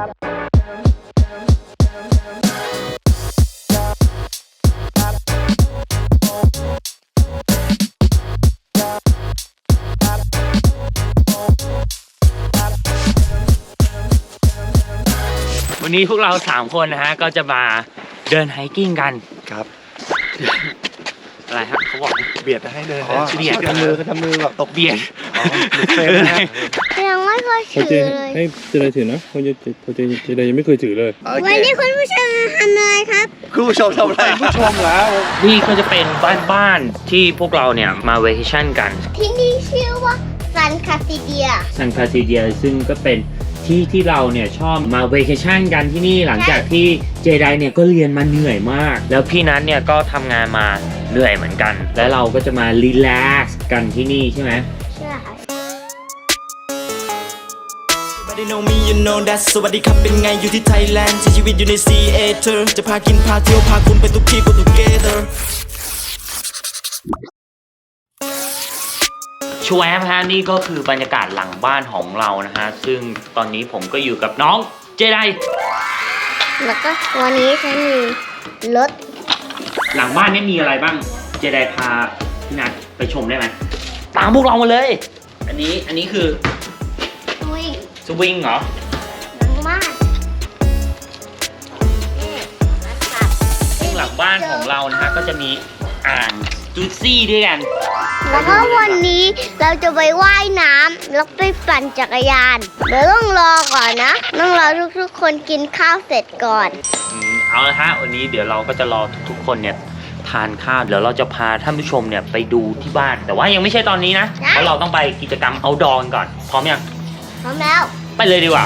วันนี้พวกเราสามคนนะฮะ ก็จะมาเดินไฮกิ้งกัน ครับ อะไรฮะเขาบอกเบียดให้เลยอ๋อเบียดทำมือทำมือแบบตกเบียดอ๋อหลุดเฟรมนะฮะ ยังไม่เคยเขาถืเจอเลยให้เจไดถือนะเขาจะเขาจะเจไดยังไม่เคยถือเลยโอเควันนี้คุณผู้ชมทำอะไรครับ คุณผู้ชมทำอะไรผู้ชมแล้วนี่ก็จะเป็นบ้านบ้านๆที่พวกเราเนี่ยมาเวเคชั่นกัน ที่นี่ชื่อว่าซันคาซิเดียซันคาซิเดียซึ่งก็เป็นที่ที่เราเนี่ยชอบมาเวเคชั่นกันที่นี่หลังจากที่เจไดเนี่ยก็เรียนมาเหนื่อยมาก แล้วพี่นัทเนี่ยก็ทำงานมาเหนื่อยเหมือนกัน แล้วเราก็จะมารีแลกซ์กันที่นี่ใช่ไหม you know that สวัสดีครับเป็นไงอยู่ที่ไทยแลนด์ใช้ชีวิตอยู่ใน c a เธอจะพากินพาเที่ยวพาคุณไปทุกที่ก็ together ชวมฮะนี่ก็คือบรรยากาศหลังบ้านของเรานะฮะ ซึ่งตอนนี้ผมก็อยู่กับน้องเจไดแล้วก็วันนี้ฉันมีรถหลังบ้านนี่มีอะไรบ้าง เจไดพาพี่นัทไปชมได้ไหมตามพวกเรามาเลย อันนี้อันนี้คือวิ่งสวิงเหรอ หลังบ้านนี่นะครับซึ่งหลังบ้านของเรานะฮะก็จะมีอ่างจูซี่ด้วยกันแล้วก็วันนี้เราจะไปว่ายน้ำแล้วไปปั่นจักรยานเดี๋ยวต้องรอก่อนนะต้องรอทุกๆคนกินข้าวเสร็จก่อน อืมเอาละฮะวันนี้เดี๋ยวเราก็จะรอทุกๆคนเนี่ยทานข้าวเดี๋ยวเราจะพาท่านผู้ชมเนี่ยไปดูที่บ้าน แต่ว่ายังไม่ใช่ตอนนี้นะได้เพราะเราต้องไปกิจกรรมเอาดอนก่อนพร้อมยังพร้อมแล้ว ไปเลยดีกว่า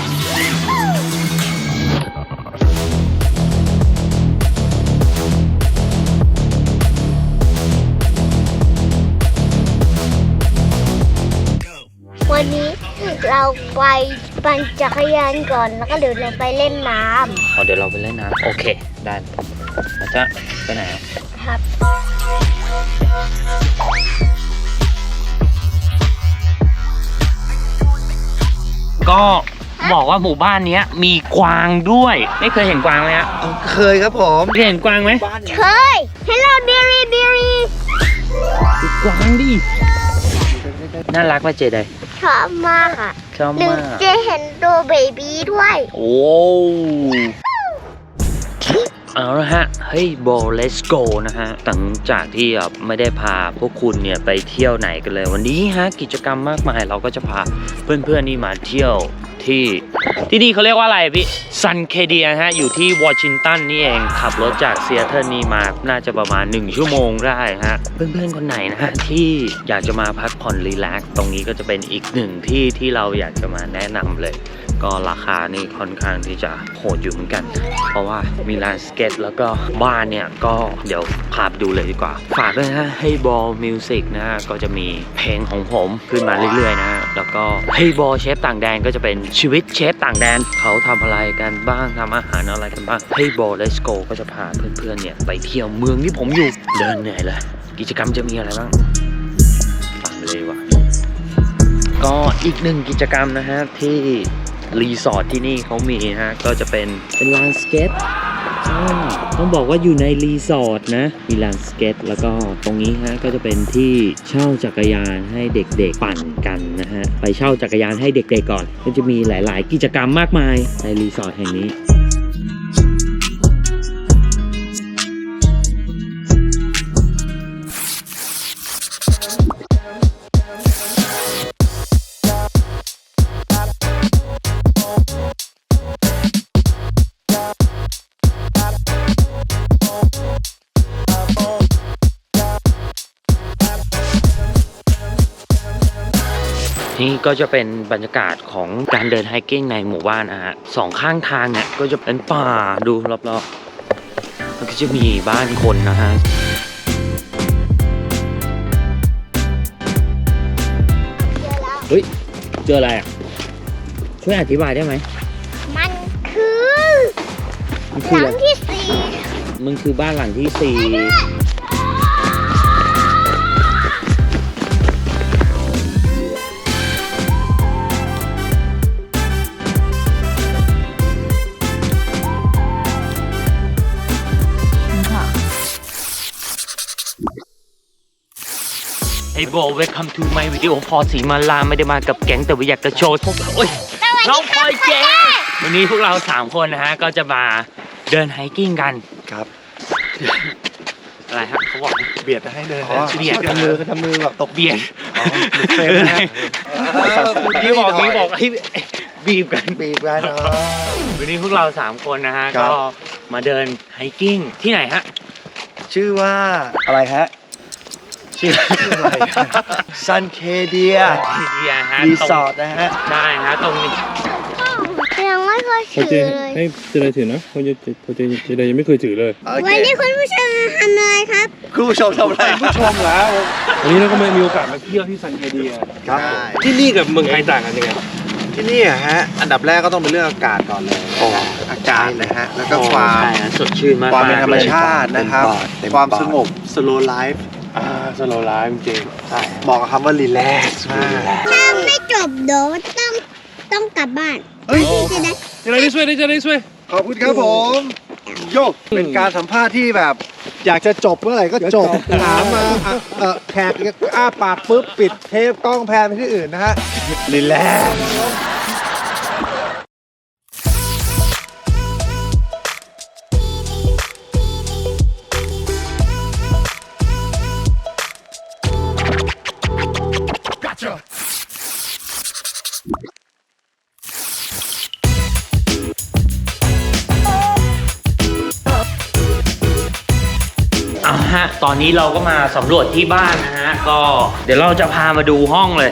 เราไปปั่นจักรยานก่อนแล้วก็เดี๋ยวเราไปเล่นน้ำเอาเดี๋ยวเราไปเล่นน้ำโอเค ได้แล้วจะไปไหนอะครับ ก็บอกว่าหมู่บ้านเนี้ยมีกวางด้วย ไม่เคยเห็นกวางไหมฮะเคยครับผมเคยเห็นกวางไหมบ้านเคย Hello dearie dearie ดูกวางดิน่ารักไหมเจได ชอบมากอะชอบหนึ่งมากเจเห็นตัวเบบี้ด้วยโอ้เอาละฮะ เฮ้ยโบ let's go นะฮะ หลังจากที่แบบไม่ได้พาพวกคุณเนี่ยไปเที่ยวไหนกันเลย วันนี้ฮะ กิจกรรมมากมายเราก็จะพาเพื่อนๆนี่มาเที่ยว ที่ ที่นี่เขาเรียกว่าอะไรพี่ซันเคเดียฮะอยู่ที่วอชิงตันนี่เองขับรถจากเซียเทิลนี่มาน่าจะประมาณ 1 ชั่วโมงได้ฮะเพื่อนๆคนไหนนะฮะที่อยากจะมาพักผ่อนรีแลกซ์ตรงนี้ก็จะเป็นอีกหนึ่งที่ที่เราอยากจะมาแนะนำเลย ก็ราคานี่ค่อนข้างที่จะโหดอยู่เหมือนกัน เพราะว่ามีลานสเก็ตแล้วก็บ้านเนี่ยก็เดี๋ยวพาไปดูเลยดีกว่า ฝากด้วยนะฮะให้บอลมิวสิกนะก็จะมีเพลงของผมขึ้นมาเรื่อยๆนะแล้วก็ให้บอลเชฟต่างแดนก็จะเป็นชีวิตเชฟต่างแดนเขาทำอะไรกันบ้างทำอาหารอะไรกันบ้างให้บอลเลสโกก็จะพาเพื่อนๆเนี่ยไปเที่ยวเมืองที่ผมอยู่เดินเหนื่อยเลยกิจกรรมจะมีอะไรบ้างฟังเลยว่าก็อีกหนึ่งกิจกรรมนะฮะที่ รีสอร์ทที่นี่เขามีนะฮะ ก็จะเป็นเป็นลานสเก็ตต้องบอกว่าอยู่ในรีสอร์ทนะ มีลานสเก็ตแล้วก็ตรงนี้ฮะก็จะเป็นที่เช่าจักรยานให้เด็กๆปั่นกันนะฮะ ไปเช่าจักรยานให้เด็กๆก่อน ก็จะมีหลาย ๆ กิจกรรมมากมายในรีสอร์ทแห่งนี้ นี่ก็จะเป็นบรรยากาศของการเดินไฮกิ้งในหมู่บ้านนะฮะสองข้างทางเนี่ยก็จะเป็นป่าดูรอบๆแล้วก็จะมีบ้านคนนะฮะเจอแล้วเฮ้ยเจออะไรอะช่วยอธิบายได้ไหมมันคือ มันหคือลัอะไรงที่สี่มันคือบ้านหลังที่สี่ ไอ้โบ welcome to my video พอสีมาลาไม่ได้มากับแก๊งแต่ว่าอยากจะโชว์พวกโอ้ยน้องพลอยเจ๊วันนี้พวกเราสามคนนะฮะ ก็จะมาเดินไฮกิ้งกัน ครับ อะไรฮะเขาบอกเบียดให้เดินอ๋อเบียดทำมือทำมือแบบตกเบียดอ๋อหลุดเฟรมนะฮะพี่บอกพี่บอกให้บีบกันบีบกันเนาะวันนี้พวกเราสามคนนะฮะครัก็บมาเดินไฮกิ้งที่ไหนฮะ ชื่อว่าอะไรฮะ ชื่อชื่ออะไรซันเคเดียที่เดียฮะรีตรงสอร์ทนะฮะ ใช่ฮะตรงนี้ยังไม่เคยพอถืเจอเลยให้เจไดถือนะพอเจพอเจเจไดยังไม่เคยถือเลยโอเควันนี้คุณผู้ชมทำอะไรครับคุณผู้ชมทำอะไรผู้ชมแล้ววันนี้เราก็มามีโอกาสมาเที่ยวที่ซันเคเดียครับที่นี่กับเมืองไทยต่างกันยังไงที่นี่อะฮะอันดับแรกก็ต้องเป็นเรื่องอากาศก่อนเลยนะฮะอากาศนะฮะแล้วก็ความใช่ฮะสดชื่นมากความเป็นธรรมลยชาตินะครับเต็มปอดความสงบ slow life อ่า สโลไลฟ์จริงใช่เหมาะกับคำว่า relax มากถ้าไม่จบเดี๋ยวต้องต้องกลับบ้านเฮ้ยพี่จะได้เจไดได้ช่วยได้เจไดได้ช่วยขอบคุณครับผมโยกเป็นการสัมภาษณ์ที่แบบ อยากจะจบเมื่อไหร่ก็จบถามมาอะเออแขกอ้าปากปุ๊บปิดเทปกล้องแพนไปที่อื่นนะฮะรีแลกซ์ ตอนนี้เราก็มาสำรวจที่บ้านนะฮะ ก็เดี๋ยวเราจะพามาดูห้องเลย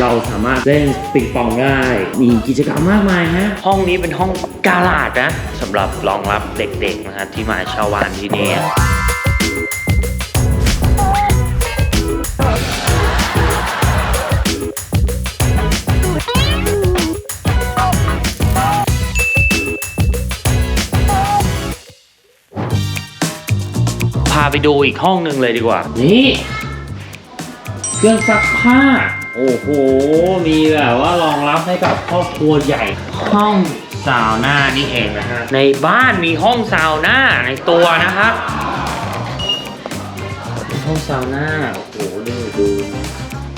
เราสามารถเล่นปิงปองได้ มีกิจกรรมมากมายฮะ ห้องนี้เป็นห้องกาลาดนะสำหรับรองรับเด็กๆนะฮะที่มาเช่าบ้านที่นี่ ไปดูอีกห้องหนึ่งเลยดีกว่า นี่เครื่องซักผ้า โอ้โห มีแบบว่ารองรับให้กับครอบครัวใหญ่ ห้องซาวน่านี่เองนะฮะ ในบ้านมีห้องซาวน่าในตัวนะครับเป็นห้องซาวน่า โอ้โหดูดู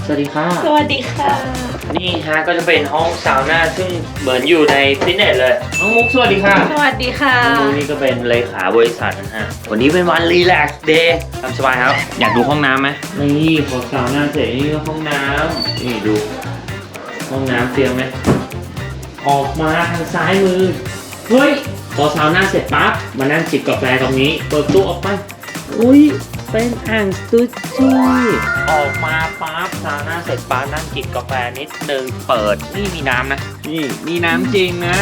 สวัสดีค่ะ สวัสดีค่ะ นี่ฮะก็จะเป็นห้องซาวน่าซึ่งเหมือนอยู่ในฟิตเนสเลย น้องมุกสวัสดีค่ะสวัสดีค่ะ น้องมุกนี่ก็เป็นเลขาบริษัทนะฮะ วันนี้เป็นวันรีแลกซ์เดย์ทำสบายครับ อยากดูห้องน้ำไหมนี่พอซาวน่าเสร็จนี่ก็ห้องน้ำนี่ดู ห้องน้ำเตรียมไหม ออกมาทางซ้ายมือ เฮ้ย พอซาวน่าเสร็จปั๊บมานั่งจิบกาแฟตรงนี้ เปิดตู้ออกไป อุ้ย เป็นอ่างสตูชี่ออกมาปั๊บซาวน่าเสร็จปั๊บนั่งจิบกาแฟนิดนึงเปิดนี่มีน้ำนะ นี่มีน้ำจริงนะ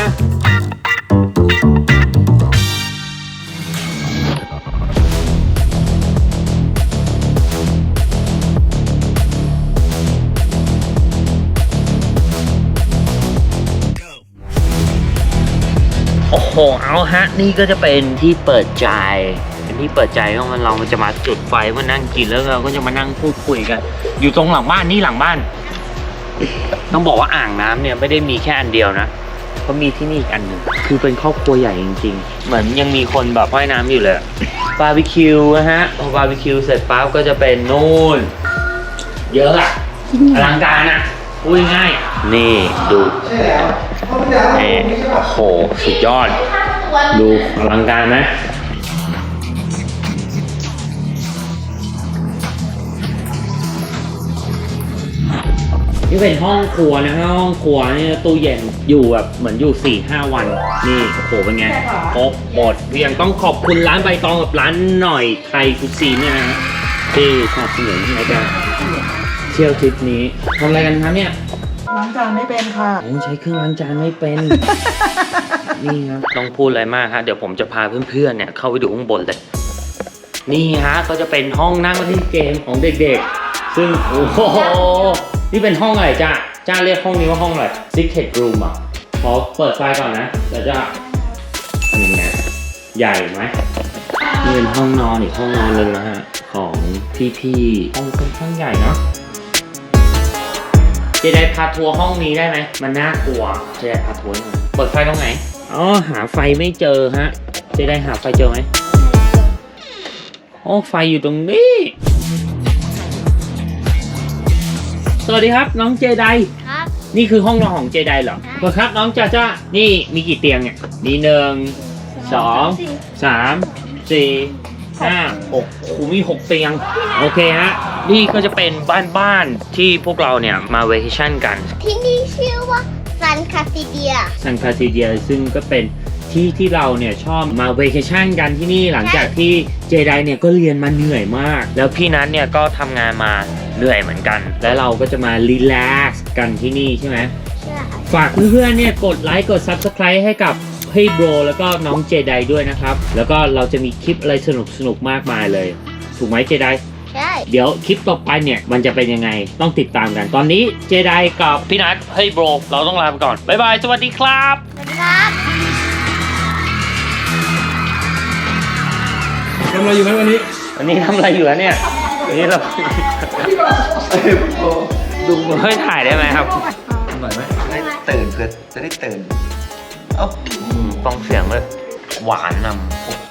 โอ้โหเอาฮะ นี่ก็จะเป็นที่เปิดใจเป็น ที่เปิดใจว่ามันเรามันจะมาจุดไฟมานั่งกินแล้วเราก็จะมานั่งพูดคุยกัน อยู่ตรงหลังบ้านนี่หลังบ้าน ต้องบอกว่าอ่างน้ำเนี่ยไม่ได้มีแค่อันเดียวนะเขามีที่นี่อีกอันหนึ่งคือเป็นครอบครัวใหญ่จริง ๆ เหมือนยังมีคนแบบว่ายน้ำอยู่เลยอะบาร์บีคิวนะฮะพอบาร์บีคิวเสร็จปั๊บก็จะเป็นนู่น เยอะอะอลังการอะพูดง่ายๆนี่ดูนี่โอ้โห สุดยอด ดูอลังการไหม นี่เป็นห้องครัวนะฮะห้องครัวนี่ตู้เย็นอยู่แบบเหมือนอยู่4ี่ห้าวัน นี่โอ้โหเป็นไงครบหมดยังต้องขอบคุณร้านใบตองกับร้านหน่อยไทยคุกซีนเนี่ยนะฮะที่สนับสนุนรายการเที่ยวทริปนี้ทำอะไรกันครับเนี่ยล้างจานไม่เป็นค่ะผมใช้เครื่องล้างจานไม่เป็น นี่ครับต้องพูดอะไรมากฮะเดี๋ยวผมจะพาเพื่อนๆเนี่ยเข้าไปดูข้างบนเลยนี่ฮะก็จะเป็นห้องนั่งเล่นเกมของเด็กๆ ซึ่งโอ้โห นี่เป็นห้องอะไรจ้าจ้าเรียกห้องนี้ว่าห้องอะไร Secret Room อะขอเปิดไฟก่อนนะเดี๋ยวจะนี่ไงใหญ่ไหมนี่เป็นห้องนอนอีกห้องนอนหนึ่งนะฮะ ของพี่ๆห้องค่อนข้างใหญ่เนาะเจไดพาทัวร์ห้องนี้ได้ไหมมันน่ากลัวเจไดพาทัวร์หน่อยเปิดไฟตรงไหนอ๋อหาไฟไม่เจอฮะเจไดหาไฟเจอไหมโอ้ไฟอยู่ตรงนี้ สวัสดีครับ น้องเจไดครับ นี่คือห้องนอนของเจไดเหรอเปิดครับน้องจ้าจ้านี่มีกี่เตียงเนี่ยมีหนึ่ง สองสามสี่ห้าหกโอ้โหมีหกเตียง โอเคฮะ นี่ก็จะเป็นบ้านบ้านๆที่พวกเราเนี่ย มาเวเคชั่นกันที่นี่ชื่อว่าซันคาซิเดีย ซันคาซิเดียซึ่งก็เป็น ที่ที่เราเนี่ยชอบมาเวเคชั่นกันที่นี่หลังจากที่เจไดเนี่ยก็เรียนมาเหนื่อยมาก แล้วพี่นัทเนี่ยก็ทำงานมาเหนื่อยเหมือนกัน แล้วเราก็จะมารีแลกซ์กันที่นี่ใช่ไหมใช่ฝากเพื่อนๆเนี่ยกดไลค์กด Subscribe ให้กับเฮ้ยโบรแล้วก็น้องเจไดด้วยนะครับ แล้วก็เราจะมีคลิปอะไรสนุกๆมากมายเลย ถูกไหมเจได ใช่ เดี๋ยวคลิปต่อไปเนี่ย มันจะเป็นยังไงต้องติดตามกัน ตอนนี้เจไดกับพี่นัทเฮ้ยโบรเราต้องลาไปก่อน บ๊ายบาย สวัสดีครับครับ อะไรอยู่ไหมวันนี้ วันนี้ทำอะไรอยู่อะเนี่ยวันนี้เราดูเฮ้ยถ่ายได้ไหมครับได้ตื่นเพื่อจะได้ตื่น เอ้าฟังเสียงเลย หวานนำโอ้โห